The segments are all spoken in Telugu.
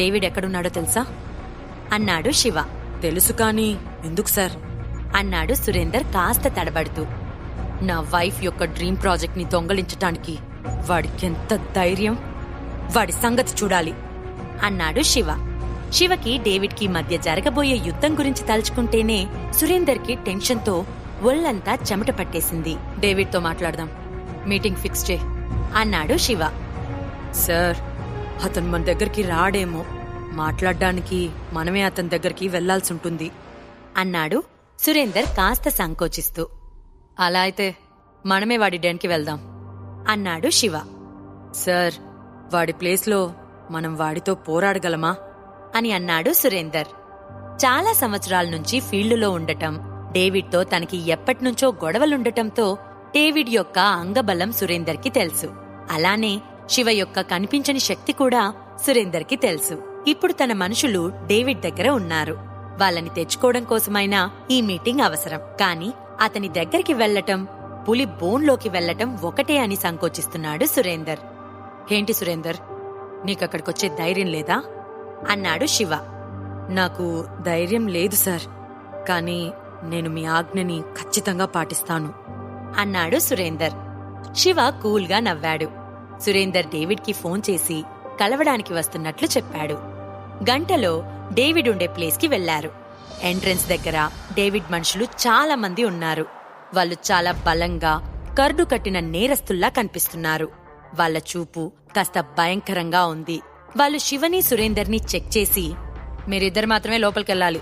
డేవిడ్ ఎక్కడున్నాడో తెలుసా? అన్నాడు శివ. తెలుసు కానీ ఎందుకు సార్? అన్నాడు సురేందర్ కాస్త తడబడుతూ. నా వైఫ్ యొక్క డ్రీమ్ ప్రాజెక్ట్ని దొంగలించటానికి వాడికెంత ధైర్యం? వాడి సంగతి చూడాలి అన్నాడు శివ. శివకి డేవిడ్కి మధ్య జరగబోయే యుద్ధం గురించి తలుచుకుంటేనే సురేందర్కి టెన్షన్తో ఒళ్ళంతా చెమట పట్టేసింది. డేవిడ్తో మాట్లాడదాం మీటింగ్ ఫిక్స్ చే అన్నాడు శివ. సార్ అతను మన దగ్గరికి రాడేమో. మాట్లాడడానికి మనమే అతని దగ్గరికి వెళ్ళాల్సి ఉంటుంది అన్నాడు సురేందర్ కాస్త సంకోచిస్తూ. అలా అయితే మనమే వాడి డెన్కి వెళ్దాం అన్నాడు శివ. సార్ వాడి ప్లేస్లో మనం వాడితో పోరాడగలమా? అని అన్నాడు సురేందర్. చాలా సంవత్సరాల నుంచి ఫీల్డ్లో ఉండటం డేవిడ్తో తనకి ఎప్పటినుంచో గొడవలుండటంతో డేవిడ్ యొక్క అంగబలం సురేందర్కి తెలుసు. అలానే శివ యొక్క కనిపించని శక్తి కూడా సురేందర్కి తెలుసు. ఇప్పుడు తన మనుషులు డేవిడ్ దగ్గర ఉన్నారు. వాళ్ళని తెచ్చుకోవడం కోసమైనా ఈ మీటింగ్ అవసరం. కానీ అతని దగ్గరికి వెళ్ళటం పులి బోన్లోకి వెళ్ళటం ఒకటే అని సంకోచిస్తున్నాడు సురేందర్. ఏంటి సురేందర్? నీకక్కడికొచ్చే ధైర్యం లేదా? అన్నాడు శివ. నాకు ధైర్యం లేదు సార్. కానీ నేను మీ ఆజ్ఞని ఖచ్చితంగా పాటిస్తాను. అన్నాడు సురేందర్. శివ కూల్గా నవ్వాడు. సురేందర్ డేవిడ్కి ఫోన్ చేసి కలవడానికి వస్తున్నట్లు చెప్పాడు. గంటలో డేవిడ్ ఉండే ప్లేస్కి వెళ్ళారు ఎంట్రన్స్ దగ్గర డేవిడ్ మనుషులు చాలా మంది ఉన్నారు. వాళ్ళు చాలా బలంగా కర్డు కట్టిన నేరస్తుల్లా కనిపిస్తున్నారు. వాళ్ళ చూపు కాస్త భయంకరంగా ఉంది. వాళ్ళు శివని సురేందర్ని చెక్ చేసి మీరిద్దరు మాత్రమే లోపలికెళ్ళాలి.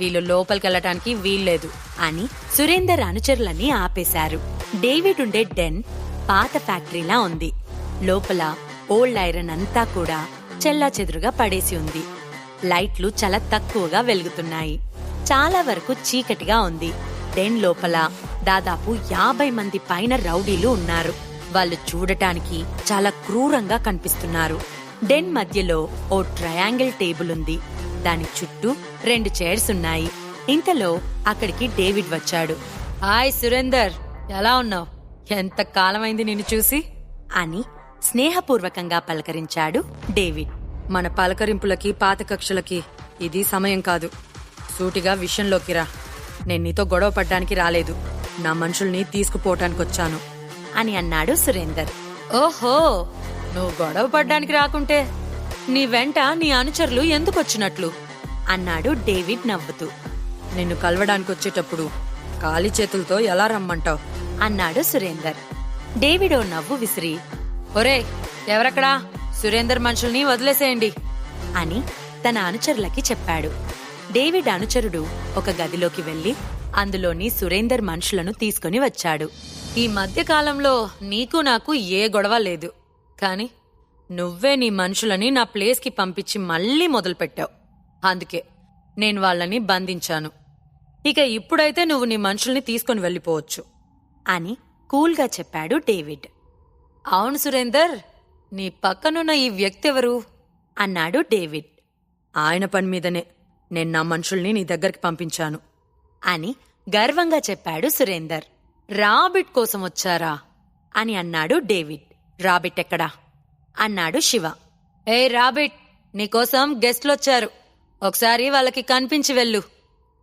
వీళ్ళు లోపలికెళ్ళటానికి వీల్లేదు అని సురేందర్ అనుచరులని ఆపేశారు. డేవిడ్ ఉండే డెన్ పాత ఫ్యాక్టరీలా ఉంది. లోపల ఓల్డ్ ఐరన్ అంతా కూడా చెల్లా చెదురుగా పడేసి ఉంది. లైట్లు చాలా తక్కువగా వెలుగుతున్నాయి. చాలా వరకు చీకటిగా ఉంది. డెన్ లోపల దాదాపు యాభై మంది పైన రౌడీలు ఉన్నారు. వాళ్ళు చూడటానికి చాలా క్రూరంగా కనిపిస్తున్నారు. డెన్ మధ్యలో ఓ ట్రయాంగిల్ టేబుల్ ఉంది. దాని చుట్టూ రెండు చైర్స్ ఉన్నాయి. ఇంతలో అక్కడికి డేవిడ్ వచ్చాడు. హాయ్ సురేందర్ ఎలా ఉన్నావు? ఎంత కాలమైంది నిన్ను చూసి? అని స్నేహపూర్వకంగా పలకరించాడు డేవిడ్. మన పలకరింపులకి పాత కక్షలకి ఇది సమయం కాదు. సూటిగా విషయంలోకి రా. నేను నీతో గొడవ పడ్డానికి రాలేదు. నా మనుషుల్ని తీసుకుపోవటానికి వచ్చాను అని అన్నాడు సురేందర్. ఓహో! నువ్వు గొడవ పడ్డానికి రాకుంటే నీ వెంట నీ అనుచరులు ఎందుకొచ్చినట్లు? అన్నాడు డేవిడ్ నవ్వుతూ. నిన్ను కలవడానికి వచ్చేటప్పుడు ఖాళీ చేతులతో ఎలా రమ్మంటావు? అన్నాడు సురేందర్. డేవిడ్ ఓ నవ్వు విసిరి ఒరే ఎవరక్కడా? సురేందర్ మనుషుల్ని వదిలేసేయండి. అని తన అనుచరులకి చెప్పాడు. డేవిడ్ అనుచరుడు ఒక గదిలోకి వెళ్ళి అందులోని సురేందర్ మనుషులను తీసుకుని వచ్చాడు. ఈ మధ్యకాలంలో నీకు నాకు ఏ గొడవ లేదు. కాని నువ్వే నీ మనుషులని నా ప్లేస్కి పంపించి మళ్ళీ మొదలుపెట్టావు. అందుకే నేను వాళ్ళని బంధించాను. ఇక ఇప్పుడైతే నువ్వు నీ మనుషుల్ని తీసుకుని వెళ్ళిపోవచ్చు. అని కూల్గా చెప్పాడు డేవిడ్. అవును సురేందర్ నీ పక్కనున్న ఈ వ్యక్తి ఎవరు అన్నాడు డేవిడ్. ఆయన పని మీదనే నేను నా మనుషుల్ని నీ దగ్గరికి పంపించాను. అని గర్వంగా చెప్పాడు సురేందర్. రాబిట్ కోసం వచ్చారా? అని అన్నాడు డేవిడ్. రాబిట్ ఎక్కడా? అన్నాడు శివ. ఏ రాబిట్ నీకోసం గెస్ట్లొచ్చారు. ఒకసారి వాళ్ళకి కనిపించి వెళ్ళు.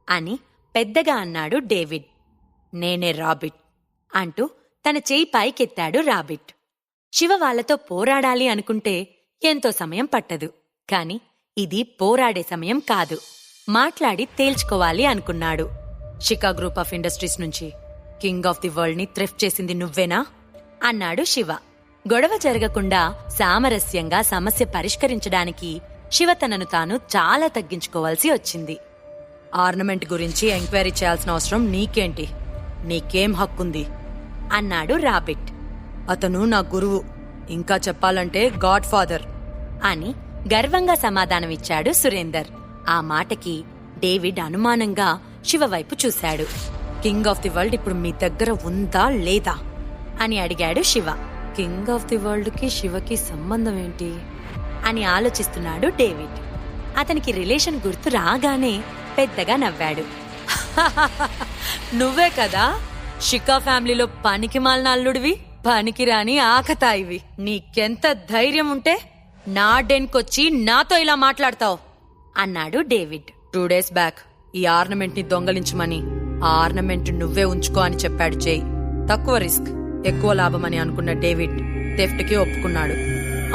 అని పెద్దగా అన్నాడు డేవిడ్. నేనే రాబిట్ అంటూ తన చేయి పైకెత్తాడు రాబిట్. శివ వాళ్ళతో పోరాడాలి అనుకుంటే ఎంతో సమయం పట్టదు. కాని ఇది పోరాడే సమయం కాదు. మాట్లాడి తేల్చుకోవాలి అనుకున్నాడు. షికా గ్రూప్ ఆఫ్ ఇండస్ట్రీస్ నుంచి కింగ్ ఆఫ్ ది వరల్డ్ని థ్రెఫ్ట్ చేసింది నువ్వేనా? అన్నాడు శివ. గొడవ జరగకుండా సామరస్యంగా సమస్య పరిష్కరించడానికి శివ తనను తాను చాలా తగ్గించుకోవాల్సి వచ్చింది. ఆర్నమెంట్ గురించి ఎంక్వైరీ చేయాల్సిన అవసరం నీకేంటి? నీకేం హక్కుంది? అన్నాడు రాబిట్. అతను నా గురువు. ఇంకా చెప్పాలంటే గాడ్ ఫాదర్. అని గర్వంగా సమాధానమిచ్చాడు సురేందర్. ఆ మాటకి డేవిడ్ అనుమానంగా శివ వైపు చూశాడు. కింగ్ ఆఫ్ ది వరల్డ్ ఇప్పుడు మీ దగ్గర ఉందా లేదా? అని అడిగాడు శివ. కింగ్ ఆఫ్ ది వరల్డ్కి శివకి సంబంధం ఏంటి అని ఆలోచిస్తున్నాడు డేవిడ్. అతనికి రిలేషన్ గుర్తు రాగానే పెద్దగా నవ్వాడు. నువ్వే కదా? షికా ఫ్యామిలీలో పనికి మాలిన అల్లుడివి? పనికిరాని ఆకతాయివి నీకెంత ధైర్యం ఉంటే నా డెన్కొచ్చి నాతో ఇలా మాట్లాడతావు అన్నాడు డేవిడ్. టూ డేస్ బ్యాక్ ఈ ఆర్నమెంట్ని దొంగలించమని ఆ ఆర్నమెంట్ నువ్వే ఉంచుకో అని చెప్పాడు జై తక్కువ రిస్క్ ఎక్కువ లాభమని అనుకున్న డేవిడ్ థెఫ్ట్కి ఒప్పుకున్నాడు.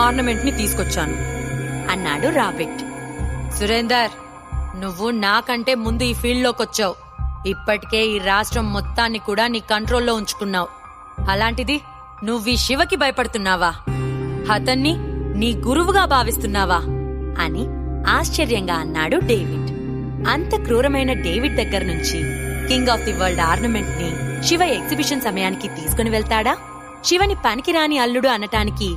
ఆర్నమెంట్ని తీసుకొచ్చాను అన్నాడు రాబిట్. సురేందర్ నువ్వు నాకంటే ముందు ఈ ఫీల్డ్లోకి వచ్చావు ఇప్పటికే ఈ రాష్ట్రం మొత్తాన్ని కూడా నీ కంట్రోల్లో ఉంచుకున్నావు. అలాంటిది నువ్వు శివకి భయపడుతున్నావా? అతన్ని నీ గురువుగా భావిస్తున్నావా? అని ఆశ్చర్యంగా అన్నాడు డేవిడ్. అంత క్రూరమైన డేవిడ్ దగ్గర నుంచి కింగ్ ఆఫ్ ది వరల్డ్ ఆర్నమెంట్ని శివ ఎగ్జిబిషన్ సమయానికి తీసుకుని వెళ్తాడా? శివని పనికిరాని అల్లుడు అనటానికి